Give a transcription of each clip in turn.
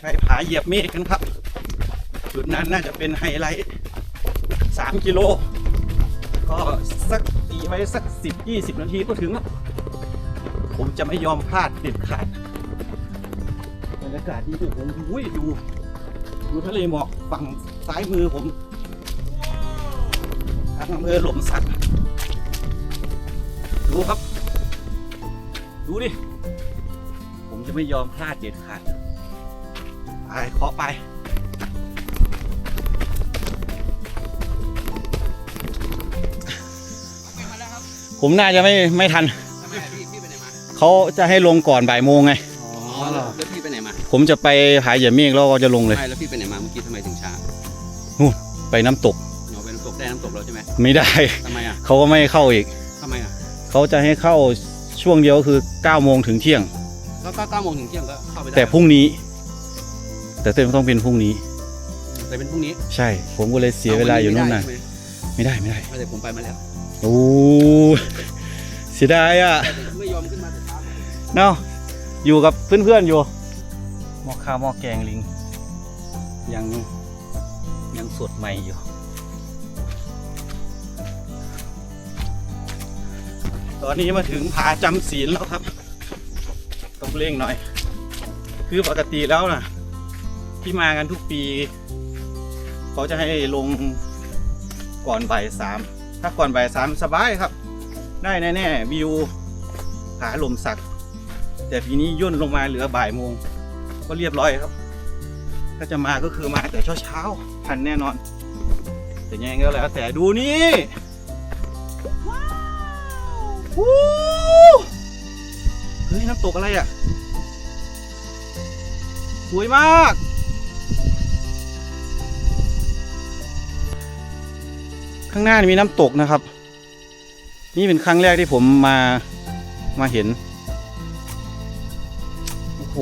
ไปไผาเหยียบเมฆกันครับ จุดนั้นน่าจะเป็นไฮไลท์สามกิโล ก็สักตีไว้สักสิบยี่สิบนาทีก็ถึงแล้วผมจะไม่ยอมพลาดเด็ดขาดบรรยากาศดีด้วยผมอุ้ยดูดูทะเลหมอกฝั่งซ้ายมือผมทางอำเภอหล่มสักดูครับ ดูดิ ผมจะไม่ยอมพลาดเด็ดขาด ไปเคาะไป ผมน่าจะไม่ไม่ทัน ทำไมพี่พี่ไปไหนมาเขาจะให้ลงก่อนบ่ายโมงไง อ๋อแล้วแล้วพี่ไปไหนมาผมจะไปหาเหยียบเมฆแล้วก็จะลงเลย ไม่แล้วพี่ไปไหนมาเมื่อกี้ทำไมถึงช้าไปน้ำตกเราไปน้ำตกได้น้ำตกแล้วใช่ไหมไม่ได้ ทำไมอะเขาก็ไม่ให้เข้าอีก ทำไมอะเขาจะให้เข้าช่วงเดียวคือ9โมงถึงเที่ยง ก็ก็เก้าโมงถึงเที่ยงก็เข้าไปได้แต่พรุ่งนี้ แต่เต้นต้องเป็นพรุ่งนี้ แต่เป็นพรุ่งนี้ใช่ ผมก็เลยเสียเวลาอยู่นู่นน่ะใช่ไหมไม่ได้ไม่ได้ไม่แต่ผมไปมาแล้วโอ้เสียดายอะแต่ไม่ยอมขึ้นมาแต่เช้าเนาะอยู่กับเพื่อนๆอยู่หม้อข้าวหม้อแกงลิงยังยังสดใหม่อยู่ตอนนี้มาถึงผาจำศีลแล้วครับ ต้องเร่งหน่อย คือปกติแล้วนะ ที่มากันทุกปี เขาจะให้ลงก่อนบ่ายสามถ้าก่อนบ่ายสามสบายครับ ได้แน่ๆวิวผาลมสัก แต่ปีนี้ย่นลงมาเหลือบ่ายโมง ก็เรียบร้อยครับ ถ้าจะมาก็คือมาแต่เช้าๆทันแน่นอน แต่ยังไงก็แล้วแต่ดูนี่ว้าวหูเฮ้ยน้ำตกอะไรอะสวยมากางหน้ามีน้ำตกนะครับ นี่เป็นครั้งแรกที่ผมมามาเห็น โอ้โห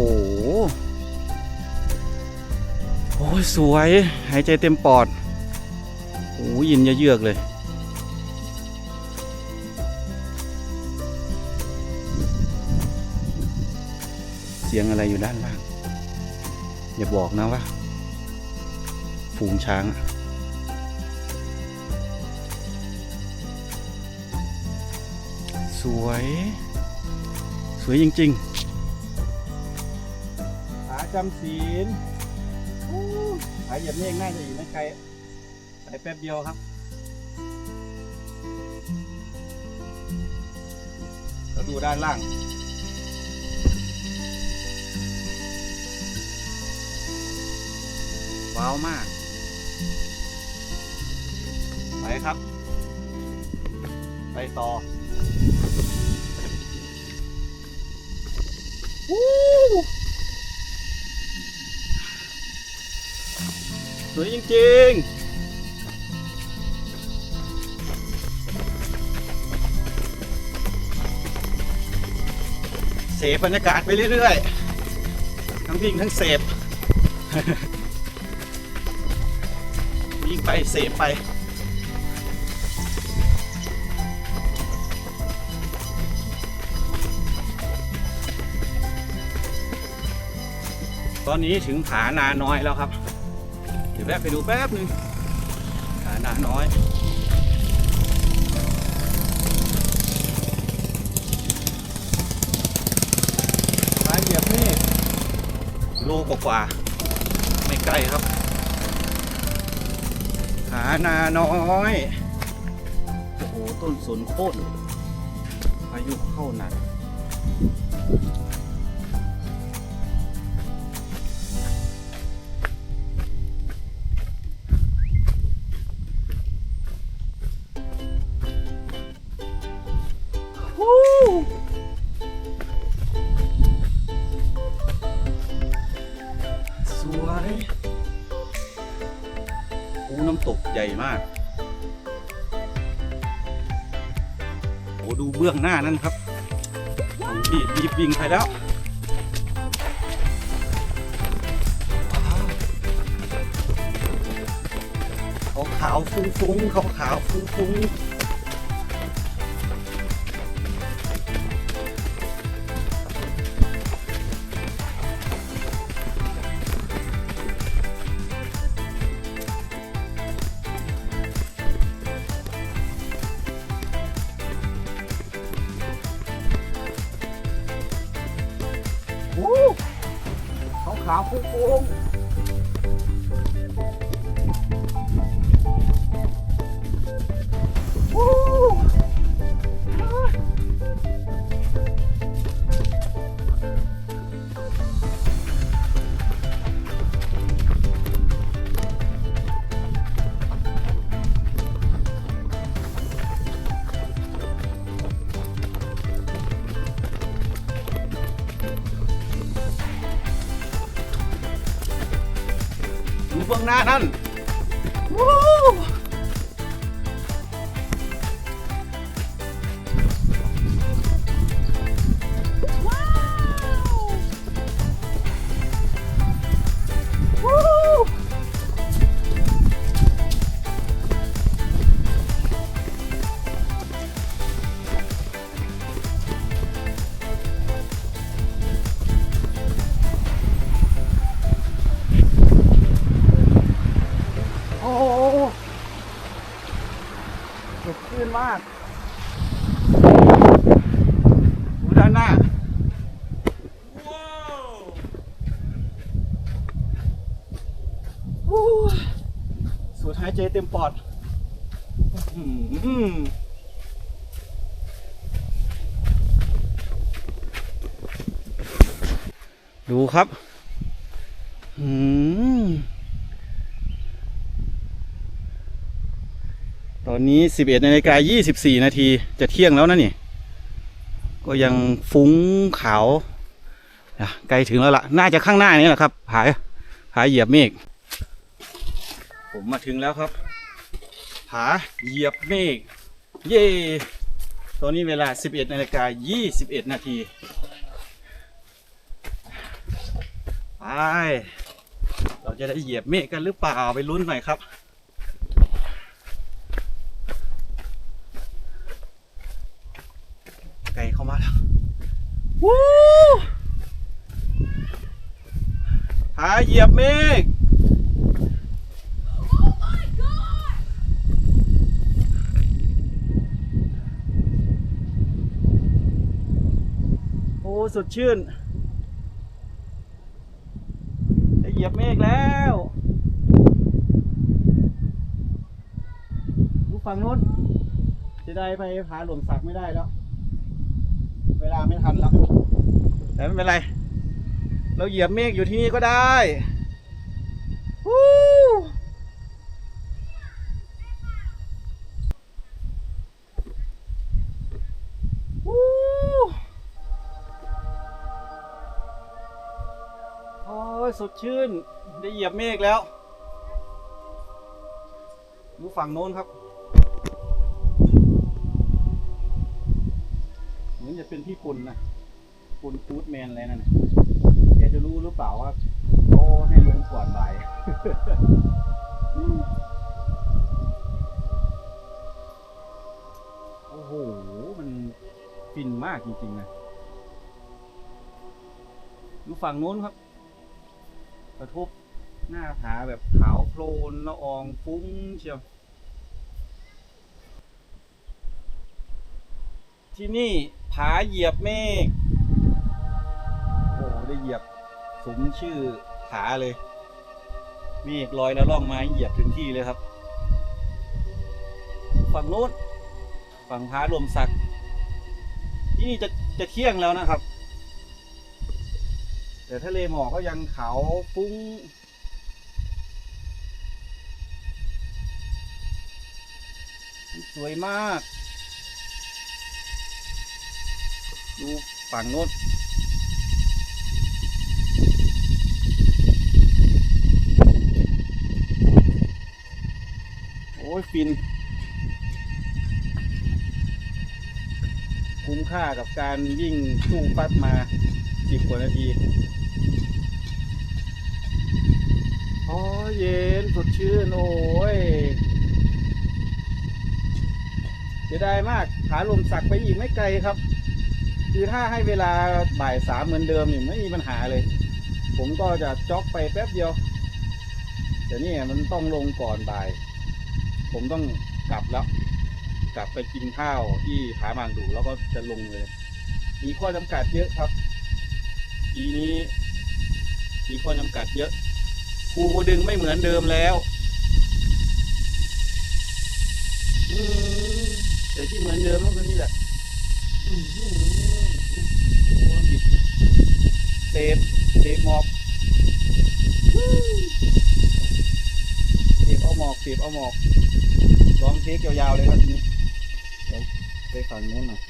โอ้สวย หายใจเต็มปอดโอ้ยินเยือกเลย เสียงอะไรอยู่ด้านล่าง อย่าบอกนะว่า ฝูงช้างอะ วย สวยจริงๆผาจำศีลผาเหยียบเมฆน่าจะอยู่ไม่ไกลไปแป๊บเดียวครับเราดูด้านล่างว้าวมาก ไปครับ ไปต่อ สวยจริงๆเสพบรรยากาศไปเรื่อยๆ ทั้งวิ่งทั้งเสพวิ่งไปเสพไป ตอนนี้ถึงผานาน้อยแล้วครับ เดี๋ยวแวะไปดูแป๊บหนึ่งผานาน้อยผาเหยียบนี่โลกว่าไม่ไกลครับ ผานาน้อยโอ้โหต้นสนโค่นพายุเข้าหนัก วยโอ้น้ำตกใหญ่มากโอ้ดูเบื้องหน้านั่นครับผมรีบรีบวิ่งไปแล้วว้าวขาวฟุ้งๆขาวขาวๆฟุ้งๆา ต็มปอดดูครับอืมตอนนี้ 11นาฬิกา24 นาที จะเที่ยงแล้วนะนี่ ก็ยังฟุ้งขาวใกล้ถึงแล้วล่ะ น่าจะข้างหน้านี้แหละครับผาผายเหยียบเมฆ ผมมาถึงแล้วครับาเหยียบเมฆเย่ตอนนี้เวลา 11นาฬิกา21 นาทีไปเราจะได้เหยียบเมฆกันหรือเปล่าไปลุ้นหน่อยครับไกลเข้ามาแล้ววู้หาเหยียบเมฆ สดชื่นเหยียบเมฆแล้วดูฝั่งนู้นจะได้ไปหาหลวงสักไม่ได้แล้ว เวลาไม่ทันแล้ว แต่ไม่เป็นไร เราเหยียบเมฆอยู่ที่นี่ก็ได้ สดชื่น ได้เหยียบเมฆแล้วดูฝั่งโน้นครับ เหมือนจะเป็นพี่ปุ่นนะปุ่นฟูดแมนอะไรนั่นนะแกจะรู้หรือเปล่าว่าโอ้ให้ลงก่อนบ่ายโอ้โห มันฟินมากจริงๆนะดูฝั่งโน้นครับ กระทบหน้าผาแบบขาวโพลนละอองฟุ้งเชียว ที่นี่ผาเหยียบเมฆโอ้โหได้เหยียบสมชื่อผาเลย เมฆลอยแล้วล่องมาเหยียบถึงที่เลยครับ ฝั่งโน้นฝั่งผาลมสักที่นี่จะจะเที่ยงแล้วนะครับ แต่ทะเลหมอกก็ยังขาวฟุ้ง สวยมาก ดูฝั่งโน้นโอ้ย ฟิน คุ้มค่ากับการวิ่งสู้ฟัดมาสิบกว่านาที โอ้ ยเย็นสดชื่นโอ้ยเสียดายมากขาลมสักไปอีกไม่ไกลครับ คือถ้าให้เวลาบ่ายสามเหมือนเดิมนี่ไม่มีปัญหาเลย ผมก็จะจ็อกไปแป๊บเดียวแต่นี่มันต้องลงก่อนบ่าย ผมต้องกลับแล้ว กลับไปกินข้าวที่ผาหมางดูแล้วก็จะลงเลย มีข้อจำกัดเยอะครับปีนี้ มีข้อจำกัดเยอะ ภูกระดึงไม่เหมือนเดิมแล้วอืมแต่ที่เหมือนเดิมก็คือนี่แหละโอ้ยเตบเตบหมอกเตบเอาหมอกเตบเอาหมอกลองเทคยาวๆเลยครับทีนี้เดี๋ยวไปฝั่งนู้นหน่อย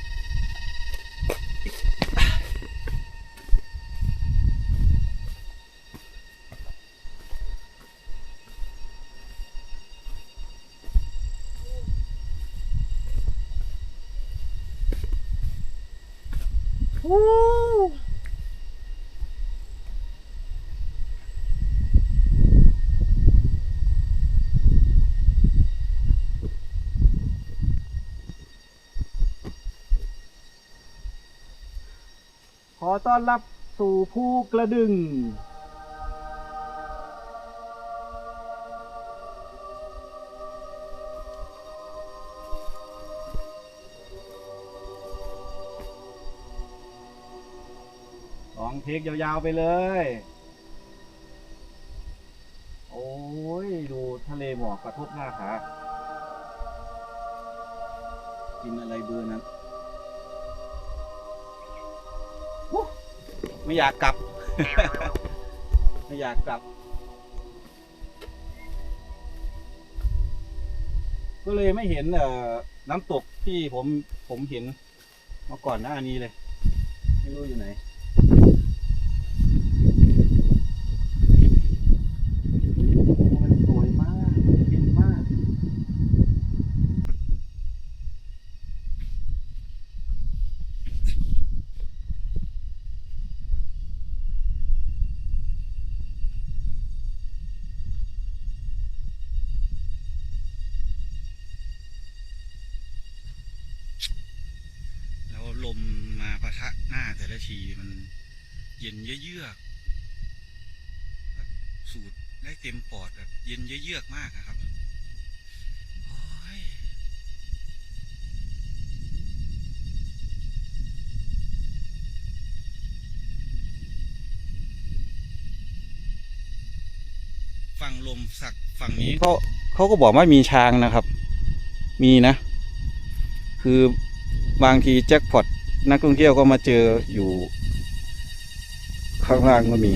ต้อนรับสู่ภูกระดึง ลองเทคยาวๆไปเลย โอ้ย ดูทะเลหมอกกระทบหน้าขากินอะไรเบอร์นั้น ไม่อยากกลับ ไม่อยากกลับ ก็เลยไม่เห็นเอ่อน้ำตกที่ผมผมเห็นมาก่อนหน้านี้เลย ไม่รู้อยู่ไหนมันสวยมาก มันเห็นมาก แล้วลม มาปะทะหน้าแต่ละทีมันเย็นเยือกแบบสูดได้เต็มปอดแบบเย็นเยือกมากอะครับฝั่งลมสักฝั่งนี้เขาเขาก็บอกว่ามีช้างนะครับ มีนะ คือบางทีแจ็คพอต นักท่องเที่ยวก็มาเจออยู่ ข้างล่างก็มี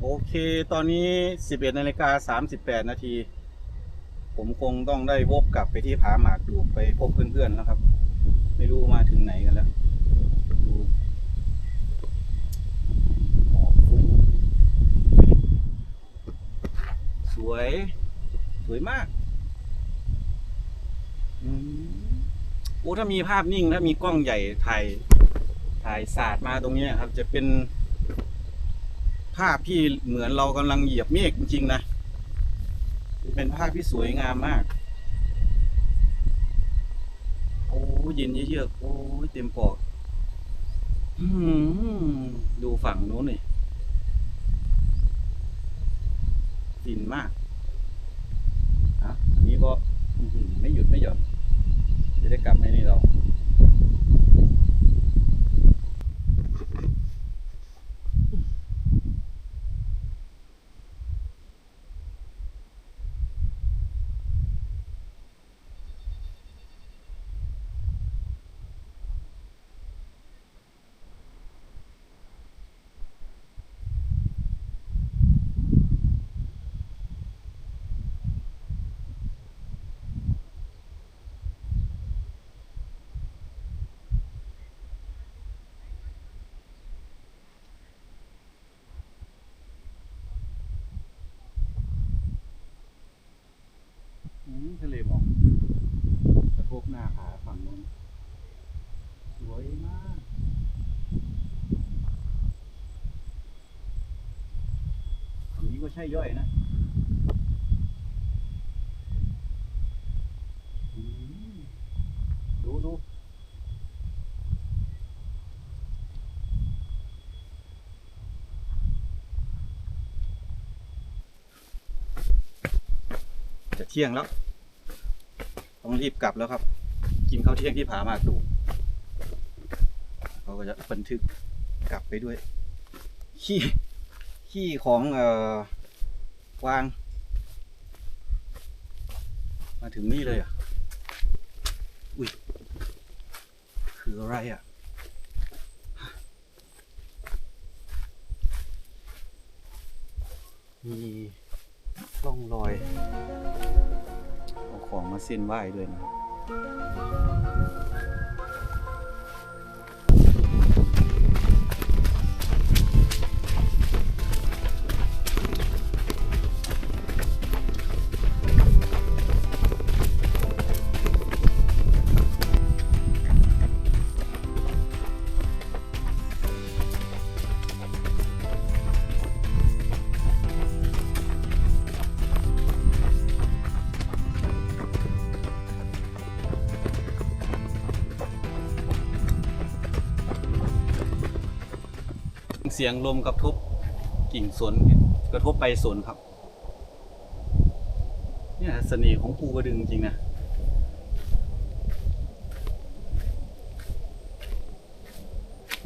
โอเค ตอนนี้ 11นาฬิกา38 นาที ผมคงต้องได้วกกลับไปที่ผาหมากดูไปพบเพื่อนๆแล้วครับ ไม่รู้มาถึงไหนกันแล้วดูหมอกงสวย สวยมาก อืม โอ้ถ้ามีภาพนิ่งถ้ามีกล้องใหญ่ถ่ายถ่ายศาสาดมาตรงนี้ครับ จะเป็น ภาพที่เหมือนเรากำลังเหยียบเมฆจริงๆนะเป็นภาพที่สวยงามมาก โอ้เย็นเยือกๆโอ้ยเต็มปอดอื้อหือดูฝั่งโน้นเลยฟินมากอะอันนี้ก็ไม่หยุดไม่หย่อน จะได้กลับในนี่เรา อืมทะเลหมอกกระทบหน้าผาฝั่งนู้นสวยมากฝั่งนี้ก็ใช่ย่อยนะดูดูจะเที่ยงแล้ว ต้องรีบกลับแล้วครับ กินข้าวเที่ยงที่ผามากดูเขาก็จะบันทึกกลับไปด้วยขี้ขี้ของเอ่อ กวาง มาถึงนี่เลยอะ อุ้ย คืออะไรอะ มีร่องรอย เอาของมาเส้นไหว้ด้วยนะ สียงลมกระทบกิ่งสนกระทบใบสนครับ เนี่ยเสน่ห์ของภูกระดึงจริงนะ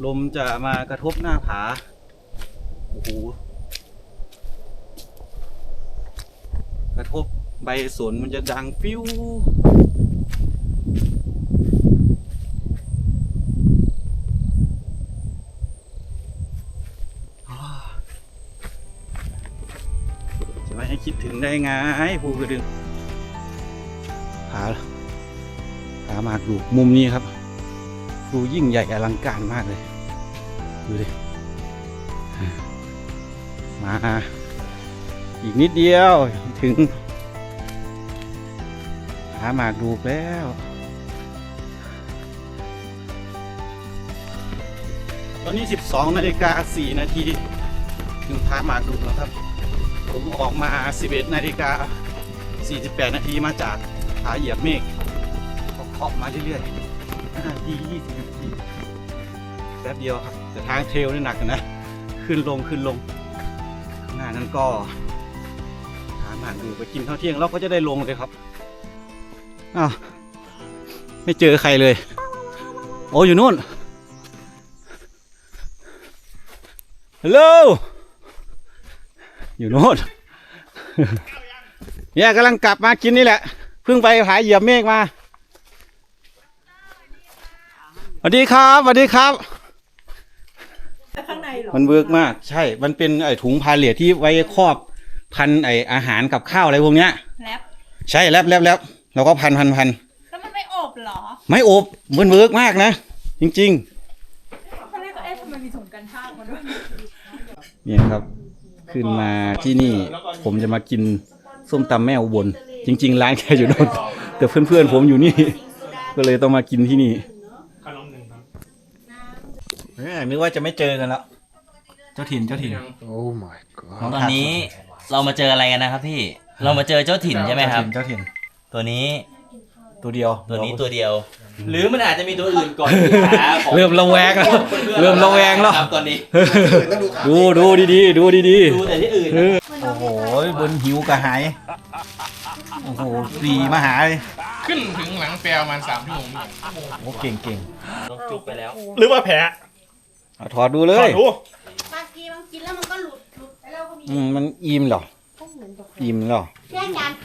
ลมจะมากระทบหน้าผาโอ้โหกระทบใบสนมันจะดังฟิว จะไม่ให้ คิดถึงได้ไงภูกระดึงผาผาหมากดูมุมนี้ครับ ดูยิ่งใหญ่อลังการมากเลย ดูดิ มา อีกนิดเดียวถึงผาหมากดูแล้วตอนนี้ 12 นาฬิกา 4 นาที ถึงผาหมากดูแล้วครับ ผมออกมา 11 นาฬิกา 48 นาทีมาจากผาเหยียบเมฆก็เคาะมาเรื่อยๆ5นาที20นาทีแป๊บเดียวครับแต่ทางเทรลนี่หนักนะ ขึ้นลงขึ้นลงหน้านั้นก็หาหมาดูไปกินข้าวเที่ยงเราก็จะได้ลงเลยครับอ้าวไม่เจอใครเลย โอ้อยู่นู่นฮัลโหล อยู่โน่นเนี่ยกำลังกลับมากินนี่แหละเพิ่งไปหาเหยียบเมฆมาสวัสดีครับสวัสดีครับข้างในเหรอมันเวิร์กมาก ใช่ มันเป็นไอถุงพาเลทที่ไว้ครอบพันไออาหารกับข้าวอะไรพวกเนี้ยแรปใช่แลบแลบแลบเราก็พันพันพันแล้วมันไม่อบเหรอ ไม่อบมันเวิร์กมากนะ จริงเขาเรียกว่าเอ๊ะทำไมมีถุงกันทากมาด้วยๆเนี่ยครับ ขึ้นมาที่นี่ผมจะมากินส้มตำแม่อุบลจริง ๆ ร้านแกอยู่โน่นแต่เพื่อนๆผมอยู่นี่ ก็เลยต้องมากินที่นี่เอ้ยนึกว่าจะไม่เจอกันแล้วเจ้าถิ่นเจ้าถิ่น Oh my god ตอนนี้เรามาเจออะไรกันนะครับพี่ เรามาเจอเจ้าถิ่นใช่ไหมครับ เจ้าถิ่น ตัวนี้ ตัวเดียว ตัวนี้ตัวเดียว หรือมันอาจจะมีตัวอื่นก่อนที่หาของเริ่มระแวงแล้วเริ่มระแวงแล้วครับตอนนี้ดูดูดีๆดูดีดูแต่ที่อื่นๆเออโอ้โหบนหิวกระหายโอ้โหปีมาหาเลยขึ้นถึงหลังแปลประมาณสามชั่วโมงนี่โอ้เก่งเก่งต้องจุกไปแล้ว หรือว่าแผลๆเอาถอดดูเลถอยดดูบางทีบางกินแล้วมันก็หลุดหลุดไปแล้วก็มีอืมมันอิ่มเหรออิ่มเหรอแค่จานข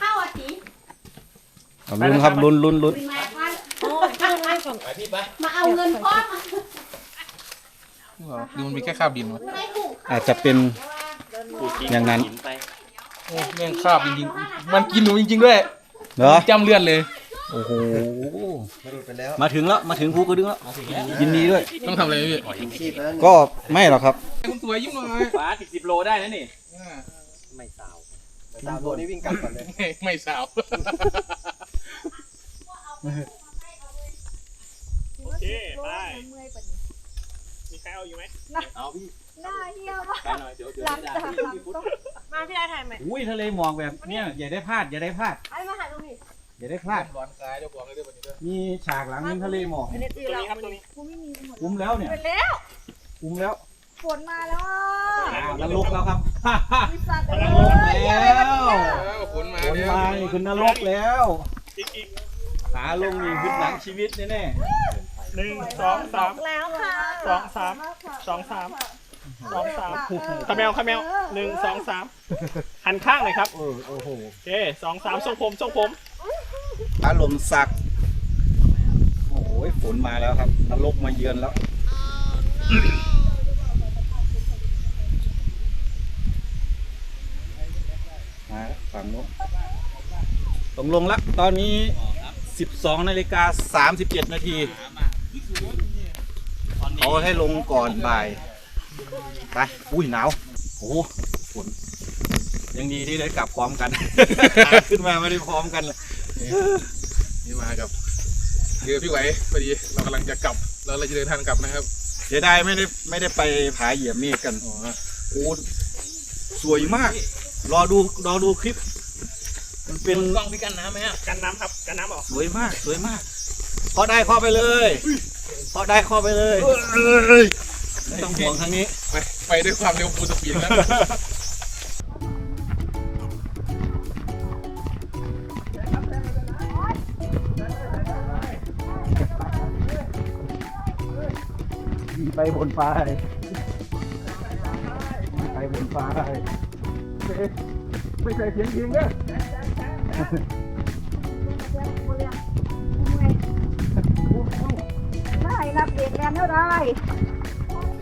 ้าวอะสิ เอาลุ้นครับลุ้นลุ้นลุ้นมาพันโอ้ยมาเอาเงินพ่อมาดูมันมีแค่คราบดินวะไม่ได้ถูกอาจจะเป็นอย่างนั้นโอ้แม่งคราบจริงๆมันกินหนูจริงๆด้วยเหรอจำเลือดเลย โอ้โหมาถึงแล้วมาถึงภูกระดึงแล้วยินดีด้วย ต้องทำอะไรพี่ก็ไม่หรอกครับ คุณสวยยิ้มหน่อย ฟ้าติดสิบโลได้นะนี่ ไม่สาว ไม่สาว โอเคไป มีใครเอาอยู่ไหมหน้าเหี้ยมากไปหน่อยเดี๋ยวเดี๋ยวหลังไม่ได้จากหลังต้องมาพี่ได้ถ่ายไหมอุ้ยทะเลหมอกแบบเนี้ยอย่าได้พลาดอย่าได้พลาดไอ้มาถ่ายตรงนี้อย่าได้พลาดร้อนกายเจ้าของเลยด้วยวันนี้ด้วยมีฉากหลังเป็นทะเลหมอกอันนี้ตีตัวเรานี้ครับตัวนี้กูไม่มีหมดคุ้มแล้วเนี่ยไปแล้วคุ้มแล้ว ฝนมาแล้วอะอ้าวนรกแล้วครับมีสัตว์นเลรกยแล้วแล้วฝนมาคนแล้วมานี่คือนรกแล้วอีกอีกขาลงนี่คือหนังชีวิตแน่หนึ่งสองสาม แล้วค่ะสองสามสองสามๆสองสามขมแมวขมแมวหนึ่งสองสามหันข้างหน่อยครับเออโอ้โหโอเคสองสามทรงผมทรงผม อารมณ์สักโอ้โหฝนมาแล้วครับนรกมาเยือนแล้ว มาแล้วฝั่งโน้นตรงลงละตอนนี้ 12นาฬิกา37 นาทีเขาให้ลงก่อนบ่ายไปอุ้ยหนาวโอ้โหฝนยังดีที่ได้กลับพร้อมกัน ขึ้นมาไม่ได้พร้อมกันเลยนี่มากับคือพี่ไหวพอดีเรากำลังจะกลับแล้วเราจะเดินทางกลับนะครับเสียดายไม่ได้ไม่ได้ไปผาเหยียบเมฆกันโอ้สวยมาก รอดูรอดูคลิป มันเป็นกล้องพี่กันน้ำไหมอะกันน้ำครับกันน้ำออกสวยมากสวยมากพอได้ข้อไปเลยพอได้ข้อไปเลยไม่ต้องห่วงทางนี้ ไปไปด้วยความเร็วฟูลสปีดแล้วไปบนฟ้าไปบนฟ้า ไม่ใช่เสียงยิงนะไม่รับเด็กแลนเท่าไร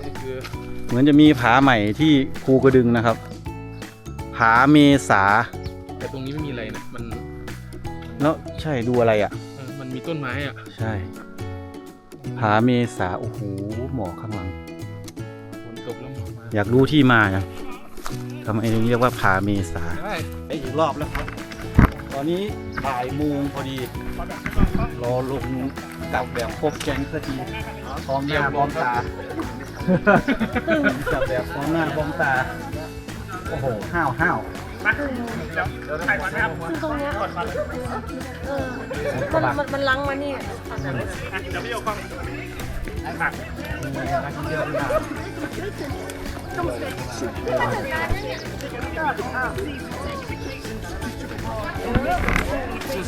นี่คือเหมือนจะมีผาใหม่ที่ภูกระดึงนะครับ ผาเมษา แต่ตรงนี้ไม่มีอะไรนะ มัน แล้วใช่ดูอะไรอะเออมันมีต้นไม้อะ ใช่ ผาเมษา โอ้โห หมอกข้างหลัง ฝนตกแล้วหมอกมา อยากรู้ที่มาจัง ทำไมถึงเรียกว่าผาเมษาได้ไปอีกรอบแล้วครับ ตอนนี้บ่ายโมงพอดี รอลงกลับแบบครบแก๊งสักทีพร้อมหน้าพร้อมตากลับแบบพร้อมหน้าพร้อมตา โอ้โห ห้าวห้าวมาเดี๋ยวเดี๋ยวถ่ายก่อนนะครับคือตรงเนี้ยก่อนก่อนเออมันมันมันลังมานี่อะเดี๋ยวพี่โยกล้องมา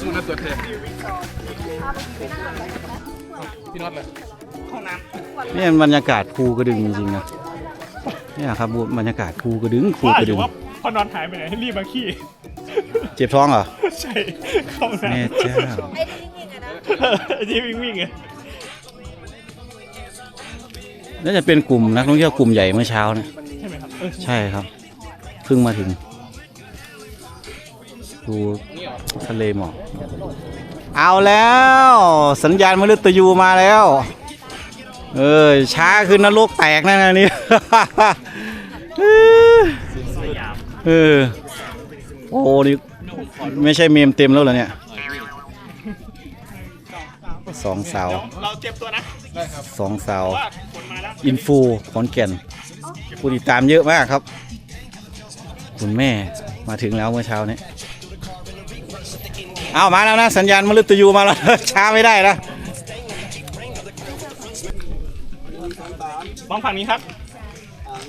สู้ๆนะตัวเธอพี่น็อตเลยนี่มันบรรยากาศภูกระดึงจริงๆนะเนี่ยครับบรรยากาศภูกระดึงภูกระดึงว่าพอนอนหายไปไหนรีบมาขี้เจ็บท้องเหรอ ใช่เข้าน้ำแม่เจ้าไอ้ที่นี่ไงนะไอ้ที่วิ่งวิ่งไง น่าจะเป็นกลุ่มนักท่องเที่ยวกลุ่มใหญ่เมื่อเช้านะใช่ไหมครับเออใช่ครับเพิ่งมาถึง ดูทะเลหมอกเอาแล้ว สัญญาณมฤตยูมาแล้ว เออช้าคือนรกแตกนั่นนะนี่ เออโอ้นี่ไม่ใช่เมมเต็มแล้วเหรอเนี่ย สองสาวเดี๋ยวเราเจ็บตัวนะสองสาวว่าฝนมาแล้วอินฟูขอนแก่นผู้ติดตามเยอะมากครับ คุณแม่มาถึงแล้วเมื่อเช้านี้เอามาแล้วนะ สัญญาณมฤตยูมาแล้ว ช้าไม่ได้นะมองฝั่งนี้ครับ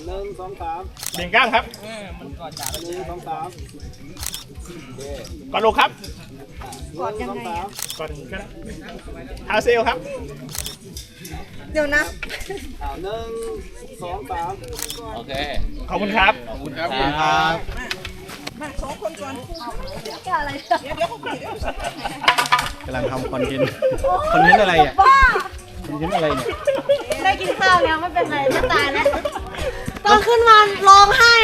หนึ่งสองสามเบี่ยงก้างครับหนึ่งสองสามกอดอกครับ กอดยังไงอะกอดก็ได้เท้าเซลครับเดี๋ยวนะหนึ่งสองสาม โอเค ขอบคุณครับ ขอบคุณครับครับแกอะไรกำลังทำคอนเทนต์ คอนเทนต์อะไรอะ บ้าคอนเทนต์อะไรเนี่ย ได้กินข้าวแล้วไม่เป็นไรไม่ตายแล้วตอนขึ้นมาร้องไห้